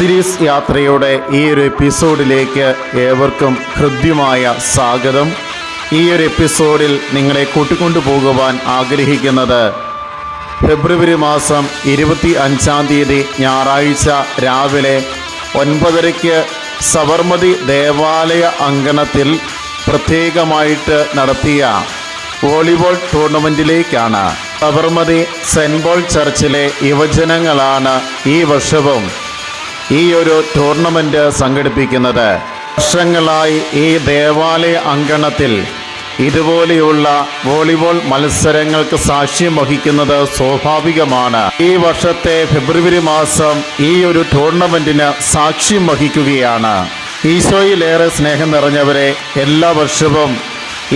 ആദിരീസ് യാത്രയുടെ ഈ ഒരു എപ്പിസോഡിലേക്ക് ഏവർക്കും ഹൃദ്യമായ സ്വാഗതം. ഈ ഒരു എപ്പിസോഡിൽ നിങ്ങളെ കൂട്ടിക്കൊണ്ടു പോകുവാൻ ആഗ്രഹിക്കുന്നത് ഫെബ്രുവരി മാസം ഇരുപത്തി അഞ്ചാം തീയതി ഞായറാഴ്ച രാവിലെ ഒൻപതരയ്ക്ക് സബർമതി ദേവാലയ അങ്കണത്തിൽ പ്രത്യേകമായിട്ട് നടത്തിയ വോളിബോൾ ടൂർണമെന്റിലേക്കാണ് സബർമതി സെന്റ് പോൾ ചർച്ചിലെ യുവജനങ്ങളാണ് ഈ വർഷവും ഈ ഒരു ടൂർണമെന്റ് സംഘടിപ്പിക്കുന്നത് വർഷങ്ങളായി ഈ ദേവാലയ അങ്കണത്തിൽ ഇതുപോലെയുള്ള വോളിബോൾ മത്സരങ്ങൾക്ക് സാക്ഷ്യം വഹിക്കുന്നത് സ്വാഭാവികമാണ്. ഈ വർഷത്തെ ഫെബ്രുവരി മാസം ഈ ഒരു ടൂർണമെന്റിന് സാക്ഷ്യം വഹിക്കുകയാണ്. ഈശോയിലേറെ സ്നേഹം നിറഞ്ഞവരെ എല്ലാ വർഷവും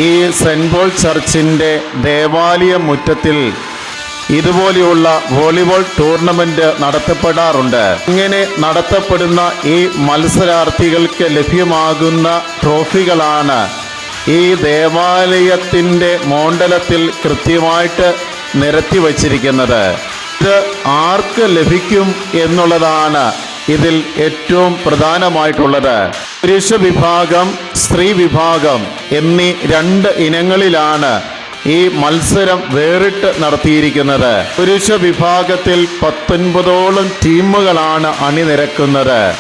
ഈ സെന്റ് പോൾ ചർച്ചിന്റെ ദേവാലയ മുറ്റത്തിൽ ഇതുപോലെയുള്ള വോളിബോൾ ടൂർണമെന്റ് നടത്തപ്പെടാറുണ്ട്. ഇങ്ങനെ നടത്തപ്പെടുന്ന ഈ മത്സരാർത്ഥികൾക്ക് ലഭ്യമാകുന്ന ട്രോഫികളാണ് ഈ ദേവാലയത്തിന്റെ മോണ്ടലത്തിൽ കൃത്യമായിട്ട് നിരത്തി വച്ചിരിക്കുന്നത്. ഇത് ആർക്ക് ലഭിക്കും എന്നുള്ളതാണ് ഇതിൽ ഏറ്റവും പ്രധാനമായിട്ടുള്ളത്. പുരുഷ വിഭാഗം സ്ത്രീ വിഭാഗം എന്നീ രണ്ട് ഇനങ്ങളിലാണ് ഈ മത്സരം വേറിട്ട് നടത്തിയിരിക്കുന്നത് പുരുഷ വിഭാഗത്തിൽ പത്തൊൻപതോളം ടീമുകളാണ് അണിനിരക്കുന്നത്.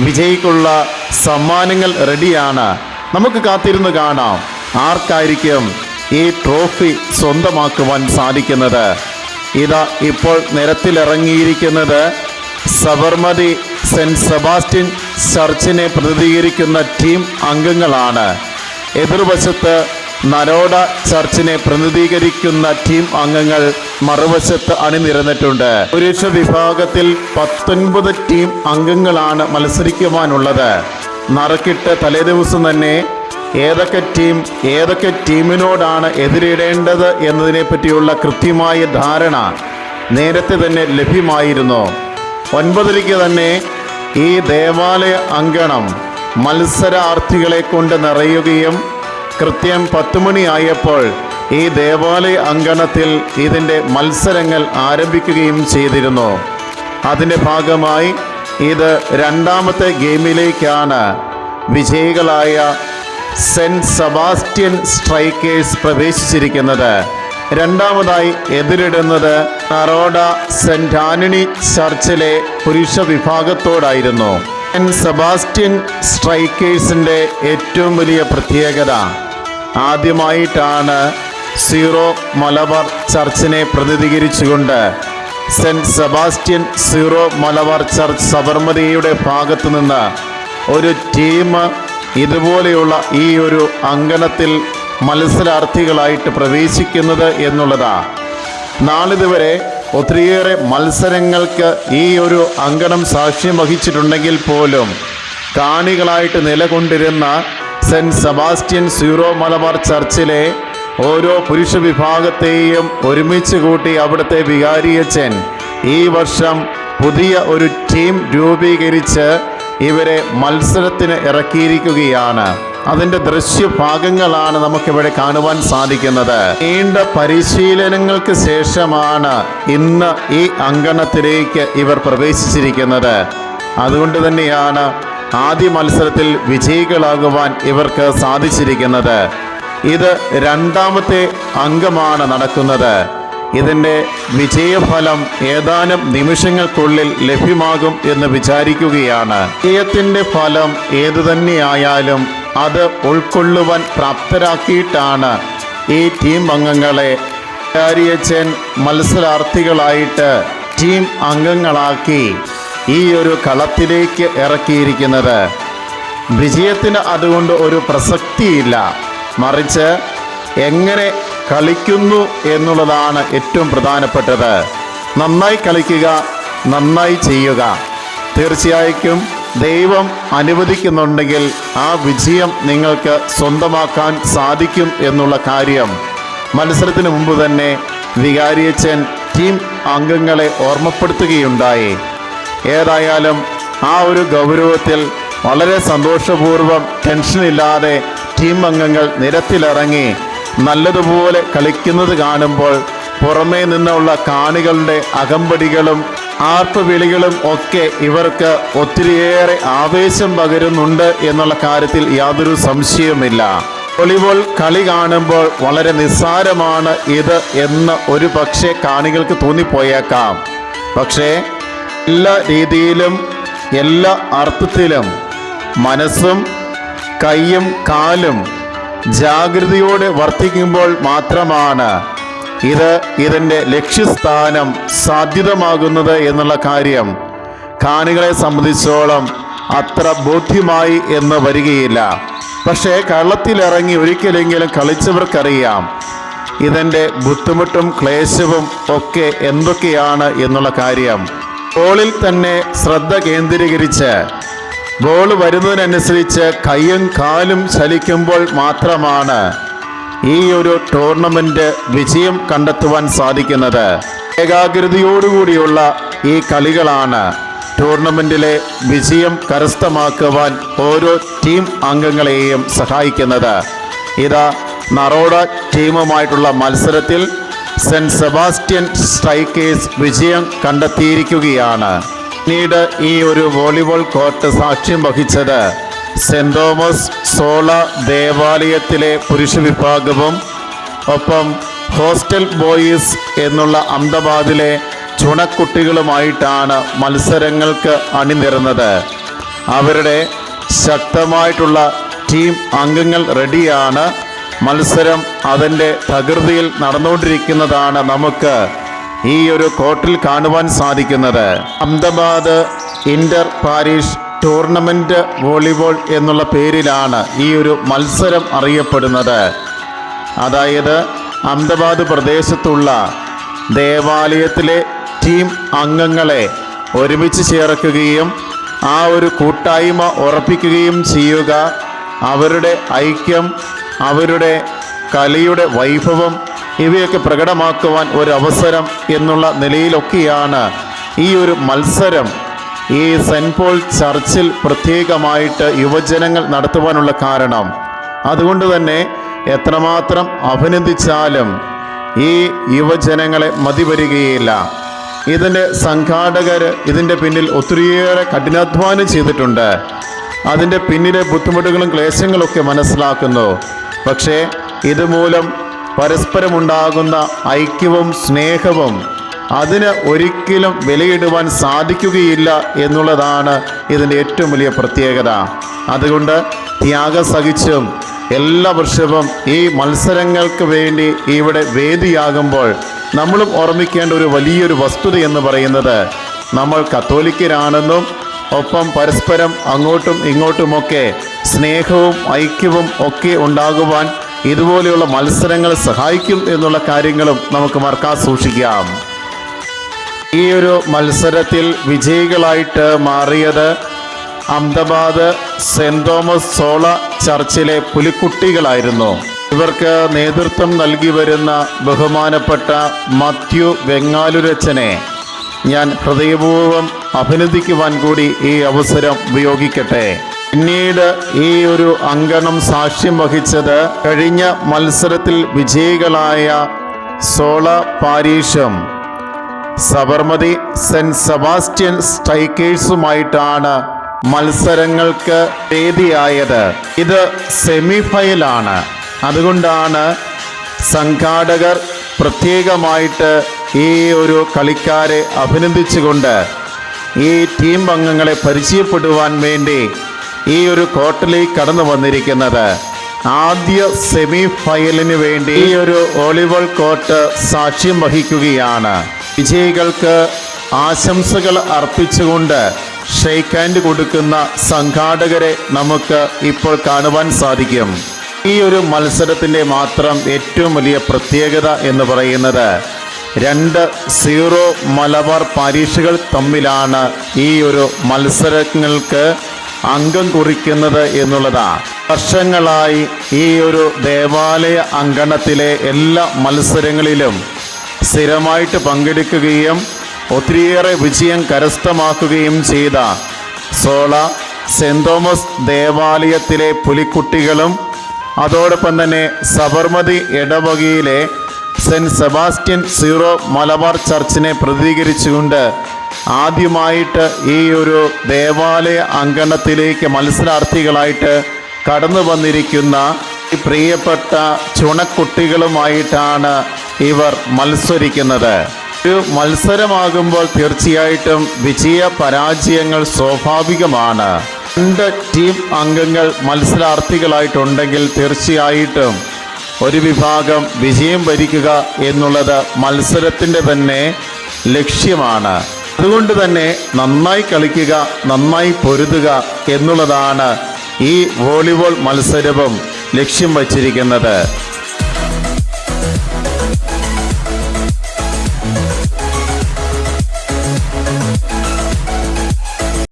വിജയിക്കുള്ള സമ്മാനങ്ങൾ റെഡിയാണ്. നമുക്ക് കാത്തിരുന്ന് കാണാം. ആർക്കായിരിക്കും ഈ ട്രോഫി സ്വന്തമാക്കുവാൻ സാധിക്കുന്നത്? ഇതാ ഇപ്പോൾ നിരത്തിലിറങ്ങിയിരിക്കുന്നത് സബർമതി സെന്റ് സെബാസ്റ്റ്യൻ ചർച്ചിനെ പ്രതിനിധീകരിക്കുന്ന ടീം അംഗങ്ങളാണ്. എതിർവശത്ത് നരോഡ ചർച്ചിനെ പ്രതിനിധീകരിക്കുന്ന ടീം അംഗങ്ങൾ മറുവശത്ത് അണിനിരന്നിട്ടുണ്ട്. പുരുഷ വിഭാഗത്തിൽ പത്തൊൻപത് ടീം അംഗങ്ങളാണ് മത്സരിക്കുവാനുള്ളത്. നറുക്കിട്ട് തലേദിവസം തന്നെ ഏതൊക്കെ ടീം ഏതൊക്കെ ടീമിനോടാണ് എതിരിടേണ്ടത് എന്നതിനെ പറ്റിയുള്ള കൃത്യമായ ധാരണ നേരത്തെ തന്നെ ലഭ്യമായിരുന്നു. ഒൻപതരയ്ക്ക് തന്നെ ഈ ദേവാലയ അങ്കണം മത്സരാർത്ഥികളെ കൊണ്ട് നിറയുകയും കൃത്യം പത്തുമണിയായപ്പോൾ ഈ ദേവാലയ അങ്കണത്തിൽ ഇതിന്റെ മത്സരങ്ങൾ ആരംഭിക്കുകയും ചെയ്തിരുന്നു. അതിന്റെ ഭാഗമായി ഇത് രണ്ടാമത്തെ ഗെയിമിലേക്കാണ് വിജയികളായ സെന്റ് സബാസ്റ്റ്യൻ സ്ട്രൈക്കേഴ്സ് പ്രവേശിച്ചിരിക്കുന്നത്. രണ്ടാമതായി എതിരിടുന്നത് നറോഡ സെന്റ് ആന്റണി ചർച്ചിലെ പുരുഷ വിഭാഗത്തോടായിരുന്നു. സെന്റ് സബാസ്റ്റ്യൻ സ്ട്രൈക്കേഴ്സിന്റെ ഏറ്റവും വലിയ പ്രത്യേകത ആദ്യമായിട്ടാണ് സീറോ മലബാർ ചർച്ചിനെ പ്രതിനിധീകരിച്ചുകൊണ്ട് saint Sebastian Syro Malabar church സബർമതിയുടെ ഭാഗത്തു നിന്ന് ഒരു ടീം ഇതുപോലെയുള്ള ഈ ഒരു അങ്കണത്തിൽ മത്സരാർത്ഥികളായിട്ട് പ്രവേശിക്കുന്നത് എന്നുള്ളതാണ് നാളിതുവരെ ഒത്തിരിയേറെ മത്സരങ്ങൾക്ക് ഈ ഒരു അങ്കണം സാക്ഷ്യം വഹിച്ചിട്ടുണ്ടെങ്കിൽ പോലും കാണികളായിട്ട് നിലകൊണ്ടിരുന്ന സെന്റ് സെബാസ്റ്റ്യൻ സ്യൂറോ മലബാർ ചർച്ചിലെ ഓരോ പുരുഷ വിഭാഗത്തെയും ഒരുമിച്ച് കൂട്ടി അവിടുത്തെ വികാരിയച്ചൻ ഈ വർഷം പുതിയ ഒരു ടീം രൂപീകരിച്ച് ഇവരെ മത്സരത്തിന് ഇറക്കിയിരിക്കുകയാണ്. അതിന്റെ ദൃശ്യഭാഗങ്ങളാണ് നമുക്കിവിടെ കാണുവാൻ സാധിക്കുന്നത്. നീണ്ട പരിശീലനങ്ങൾക്ക് ശേഷമാണ് ഇന്ന് ഈ അങ്കണത്തിലേക്ക് ഇവർ പ്രവേശിച്ചിരിക്കുന്നത്. അതുകൊണ്ട് തന്നെയാണ് ആദ്യ മത്സരത്തിൽ വിജയികളാകുവാൻ ഇവർക്ക് സാധിച്ചിരിക്കുന്നത് ഇത് രണ്ടാമത്തെ അംഗമാണ് നടക്കുന്നത്. ഇതിന്റെ വിജയഫലം ഏതാനും നിമിഷങ്ങൾക്കുള്ളിൽ ലഭ്യമാകും എന്ന് വിചാരിക്കുകയാണ്. വിജയത്തിന്റെ ഫലം ഏതു തന്നെയായാലും അത് ഉൾക്കൊള്ളുവാൻ പ്രാപ്തരാക്കിയിട്ടാണ് ഈ ടീം അംഗങ്ങളെ കാര്യച്ചൻ മത്സരാർത്ഥികളായിട്ട് ടീം അംഗങ്ങളാക്കി. ഈ ഒരു കളത്തിലേക്ക് ഇറക്കിയിരിക്കുന്നത്. വിജയത്തിന് അതുകൊണ്ട് ഒരു പ്രസക്തിയില്ല. മറിച്ച് എങ്ങനെ കളിക്കുന്നു എന്നുള്ളതാണ് ഏറ്റവും പ്രധാനപ്പെട്ടത്. നന്നായി കളിക്കുക നന്നായി ചെയ്യുക. തീർച്ചയായിട്ടും ദൈവം അനുവദിക്കുന്നുണ്ടെങ്കിൽ ആ വിജയം നിങ്ങൾക്ക് സ്വന്തമാക്കാൻ സാധിക്കും എന്നുള്ള കാര്യം. മത്സരത്തിന് മുമ്പ് തന്നെ വികാരിയച്ചൻ ടീം അംഗങ്ങളെ ഓർമ്മപ്പെടുത്തുകയുണ്ടായി. ഏതായാലും ആ ഒരു ഗൗരവത്തിൽ വളരെ സന്തോഷപൂർവം ടെൻഷനില്ലാതെ ടീം അംഗങ്ങൾ നിരത്തിലിറങ്ങി നല്ലതുപോലെ കളിക്കുന്നത് കാണുമ്പോൾ പുറമേ നിന്നുള്ള കാണികളുടെ അകമ്പടികളും ആർപ്പ് വിളികളും ഒക്കെ ഇവർക്ക് ഒത്തിരിയേറെ ആവേശം പകരുന്നുണ്ട് എന്നുള്ള കാര്യത്തിൽ യാതൊരു സംശയവുമില്ല. വോളിബോൾ കളി കാണുമ്പോൾ വളരെ നിസ്സാരമാണ് ഇത് എന്ന് ഒരു പക്ഷേ കാണികൾക്ക് തോന്നിപ്പോയേക്കാം. പക്ഷേ എല്ലാ രീതിയിലും എല്ലാ അർത്ഥത്തിലും മനസ്സും കൈയും കാലും ജാഗ്രതയോടെ വർത്തിക്കുമ്പോൾ മാത്രമാണ് ഇത് ഇതിന്റെ ലക്ഷ്യസ്ഥാനം സാധ്യതമാകുന്നത് എന്നുള്ള കാര്യം. കാണികളെ സംബന്ധിച്ചോളം അത്ര ബോധ്യമായി എന്ന് വരികയില്ല. പക്ഷേ കള്ളത്തിലിറങ്ങി ഒരിക്കലെങ്കിലും കളിച്ചവർക്കറിയാം ഇതിന്റെ ബുദ്ധിമുട്ടും ക്ലേശവും ഒക്കെ എന്തൊക്കെയാണ് എന്നുള്ള കാര്യം. ബോളിൽ തന്നെ ശ്രദ്ധ കേന്ദ്രീകരിച്ച് ബോൾ വരുന്നതിനനുസരിച്ച് കൈയും കാലും ചലിക്കുമ്പോൾ മാത്രമാണ് ഈ ഒരു ടൂർണമെന്റ് വിജയം കണ്ടെത്തുവാൻ സാധിക്കുന്നത്. ഏകാഗ്രതയോടുകൂടിയുള്ള ഈ കളികളാണ് ടൂർണമെന്റിലെ വിജയം കരസ്ഥമാക്കുവാൻ ഓരോ ടീം അംഗങ്ങളെയും സഹായിക്കുന്നത്. ഇതാ നറോഡ ടീമുമായിട്ടുള്ള മത്സരത്തിൽ സെന്റ് സെബാസ്റ്റ്യൻ സ്ട്രൈക്കേഴ്സ് വിജയം കണ്ടെത്തിയിരിക്കുകയാണ്. പിന്നീട് ഈ ഒരു വോളിബോൾ കോർട്ട് സാക്ഷ്യം വഹിച്ചത് സെന്റ് തോമസ് സോള ദേവാലയത്തിലെ പുരുഷ വിഭാഗവും ഒപ്പം ഹോസ്റ്റൽ ബോയ്സ് എന്നുള്ള അഹമ്മദാബാദിലെ ചുണക്കുട്ടികളുമായിട്ടാണ് മത്സരങ്ങൾക്ക് അണിനിരന്നത്. അവരുടെ ശക്തമായിട്ടുള്ള ടീം അംഗങ്ങൾ റെഡിയാണ്. മത്സരം അതിന്റെ തകൃതിയിൽ നടന്നുകൊണ്ടിരിക്കുന്നതാണ് നമുക്ക് ഈ ഒരു കോർട്ടിൽ കാണുവാൻ സാധിക്കുന്നത്. Ahmedabad inter parish tournament volleyball എന്നുള്ള പേരിലാണ് ഈ ഒരു മത്സരം അറിയപ്പെടുന്നത്. അതായത് അഹമ്മദാബാദ് പ്രദേശത്തുള്ള ദേവാലയത്തിലെ ടീം അംഗങ്ങളെ ഒരുമിച്ച് ചേർക്കുകയും ആ ഒരു കൂട്ടായ്മ ഉറപ്പിക്കുകയും ചെയ്യുക. അവരുടെ ഐക്യം അവരുടെ കലയുടെ വൈഭവം ഇവയൊക്കെ പ്രകടമാക്കുവാൻ ഒരു അവസരം എന്നുള്ള നിലയിലൊക്കെയാണ് ഈ ഒരു മത്സരം. ഈ സെന്റ് പോൾ ചർച്ചിൽ പ്രത്യേകമായിട്ട് യുവജനങ്ങൾ നടത്തുവാനുള്ള കാരണം. അതുകൊണ്ട് തന്നെ എത്രമാത്രം അഭിനന്ദിച്ചാലും ഈ യുവജനങ്ങളെ മതി വരികയില്ല. ഇതിന്റെ സംഘാടകർ ഇതിന്റെ പിന്നിൽ ഒത്തിരിയേറെ കഠിനാധ്വാനം ചെയ്തിട്ടുണ്ട്. അതിന്റെ പിന്നിലെ ബുദ്ധിമുട്ടുകളും ക്ലേശങ്ങളൊക്കെ മനസ്സിലാക്കുന്നു. പക്ഷേ ഇതുമൂലം പരസ്പരമുണ്ടാകുന്ന ഐക്യവും സ്നേഹവും അതിന് ഒരിക്കലും വിലയിടുവാൻ സാധിക്കുകയില്ല എന്നുള്ളതാണ് ഇതിന്റെ ഏറ്റവും വലിയ പ്രത്യേകത. അതുകൊണ്ട് ത്യാഗം സഹിച്ചും എല്ലാ വർഷവും ഈ മത്സരങ്ങൾക്ക് വേണ്ടി ഇവിടെ വേദിയാകുമ്പോൾ നമ്മളും ഓർമ്മിക്കേണ്ട ഒരു വലിയൊരു വസ്തുത എന്ന് പറയുന്നത് നമ്മൾ കത്തോലിക്കരാണെന്നും ഒപ്പം പരസ്പരം അങ്ങോട്ടും ഇങ്ങോട്ടുമൊക്കെ സ്നേഹവും ഐക്യവും ഒക്കെ ഉണ്ടാകുവാൻ ഇതുപോലെയുള്ള മത്സരങ്ങൾ സഹായിക്കും എന്നുള്ള കാര്യങ്ങളും നമുക്ക് മറക്കാൻ സൂക്ഷിക്കാം. ഈ ഒരു മത്സരത്തിൽ വിജയികളായിട്ട് മാറിയത് അഹമ്മദാബാദ് സെന്റ് തോമസ് സോള ചർച്ചിലെ പുലിക്കുട്ടികളായിരുന്നു. ഇവർക്ക് നേതൃത്വം നൽകി വരുന്ന ബഹുമാനപ്പെട്ട മത്യു വെങ്ങാലുരച്ചനെ. ഞാൻ ഹൃദയപൂർവം അഭിനന്ദിക്കുവാൻ കൂടി ഈ അവസരം ഉപയോഗിക്കട്ടെ. പിന്നീട് ഈ ഒരു അങ്കണം സാക്ഷ്യം വഹിച്ചത് കഴിഞ്ഞ മത്സരത്തിൽ വിജയികളായ സോള പാരീഷും സബർമതി സെന്റ് സെബാസ്റ്റ്യൻ സ്ട്രൈക്കേഴ്സുമായിട്ടാണ് മത്സരങ്ങൾക്ക് വേദിയായത്. ഇത് സെമി ഫൈനലാണ് അതുകൊണ്ടാണ് സംഘാടകർ പ്രത്യേകമായിട്ട് ഈ ഒരു കളിക്കാരെ അഭിനന്ദിച്ചുകൊണ്ട് ഈ ടീം അംഗങ്ങളെ പരിചയപ്പെടുവാൻ വേണ്ടി ഈ ഒരു കോർട്ടിലേക്ക് കടന്നു വന്നിരിക്കുന്നത് ആദ്യ സെമി ഫൈനലിന് വേണ്ടി ഈ ഒരു വോളിബോൾ കോർട്ട് സാക്ഷ്യം വഹിക്കുകയാണ്. വിജയികൾക്ക് ആശംസകൾ അർപ്പിച്ചുകൊണ്ട് ഷെയ്ക്ക് ഹാൻഡ് കൊടുക്കുന്ന സംഘാടകരെ നമുക്ക് ഇപ്പോൾ കാണുവാൻ സാധിക്കും. ഈ ഒരു മത്സരത്തിന്റെ മാത്രം ഏറ്റവും വലിയ പ്രത്യേകത എന്ന് പറയുന്നത് രണ്ട് സീറോ മലബാർ പരീക്ഷകൾ തമ്മിലാണ് ഈ ഒരു മത്സരങ്ങൾക്ക് അംഗം കുറിക്കുന്നത് എന്നുള്ളതാണ് വർഷങ്ങളായി ഈ ഒരു ദേവാലയ അങ്കണത്തിലെ എല്ലാ മത്സരങ്ങളിലും സ്ഥിരമായിട്ട് പങ്കെടുക്കുകയും ഒത്തിരിയേറെ വിജയം കരസ്ഥമാക്കുകയും ചെയ്ത സോള സെന്റ് തോമസ് ദേവാലയത്തിലെ പുലിക്കുട്ടികളും അതോടൊപ്പം തന്നെ സബർമതി ഇടവകയിലെ സെന്റ് സെബാസ്റ്റ്യൻ സീറോ മലബാർ ചർച്ചിനെ പ്രതികരിച്ചുകൊണ്ട് ആദ്യമായിട്ട് ഈ ഒരു ദേവാലയ അങ്കണത്തിലേക്ക് മത്സരാർത്ഥികളായിട്ട് കടന്നു വന്നിരിക്കുന്ന പ്രിയപ്പെട്ട ചുണക്കുട്ടികളുമായിട്ടാണ് ഇവർ മത്സരിക്കുന്നത്. ഒരു മത്സരമാകുമ്പോൾ തീർച്ചയായിട്ടും വിജയ പരാജയങ്ങൾ സ്വാഭാവികമാണ്. രണ്ട് ടീം അംഗങ്ങൾ മത്സരാർത്ഥികളായിട്ടുണ്ടെങ്കിൽ തീർച്ചയായിട്ടും ഒരു വിഭാഗം വിജയം വരിക്കുക എന്നുള്ളത് മത്സരത്തിന്റെ തന്നെ ലക്ഷ്യമാണ്. അതുകൊണ്ട് തന്നെ നന്നായി കളിക്കുക നന്നായി പൊരുതുക എന്നുള്ളതാണ് ഈ വോളിബോൾ മത്സരവും ലക്ഷ്യം വച്ചിരിക്കുന്നത്.